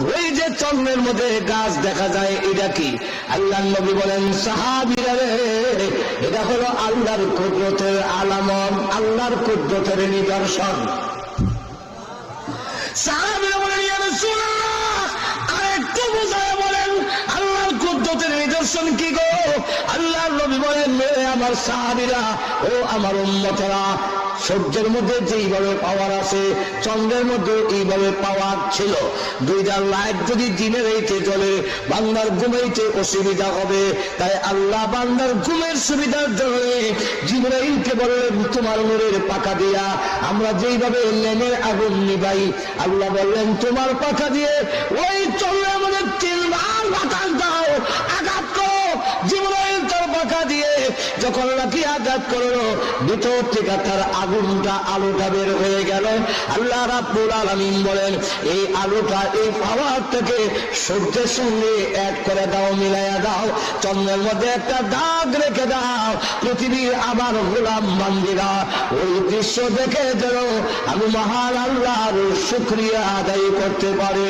ওই যে চন্দ্রের মধ্যে গাছ দেখা যায়, এটা কি? আল্লাহ নবী বলেন, সাহাবিরা রে, এটা হলো আল্লাহর কুদরতের আলামত, আল্লাহর কুদরতের নিদর্শন। কুদরতের কি গো? আল্লাহর নবী বলেন মেরে আমার সাহাবিরা, ও আমার উম্মতেরা, সূর্যের মধ্যে যেইভাবে পাওয়ার আছে, চন্দ্রের মধ্যে এইভাবে পাওয়ার ছিল। দুইটা লাইট যদি দিনের এইতে চলে বান্দার ঘুমাইতে অসুবিধা হবে। তাই আল্লাহ বান্দার ঘুমের সুবিধার জন্য জিবরাইলকে বললেন, তোমার নূরের পাকা দিয়া আমরা যেইভাবে লেনের আগুন নিবাই। আল্লাহ বললেন, তোমার পাকা দিয়ে ওই চন্দ্রের যখন নাকি আঘাত করল, ভিতর থেকে তার আগুনটা আলোটা বের হয়ে গেল। আল্লাহ রাব্বুল আলামিন বলেন, এই আলোটা, এই পাওয়ার থেকে সূর্যের সঙ্গে এক করে দাও, মিলাইয়া দাও। চন্দ্রের মধ্যে একটা দাগ রেখে দাও। পৃথিবীর আবার গোলাম বান্দিরা, ওই দৃশ্য দেখে যেন আমি মহান আল্লাহর শুক্রিয়া আদায় করতে পারে।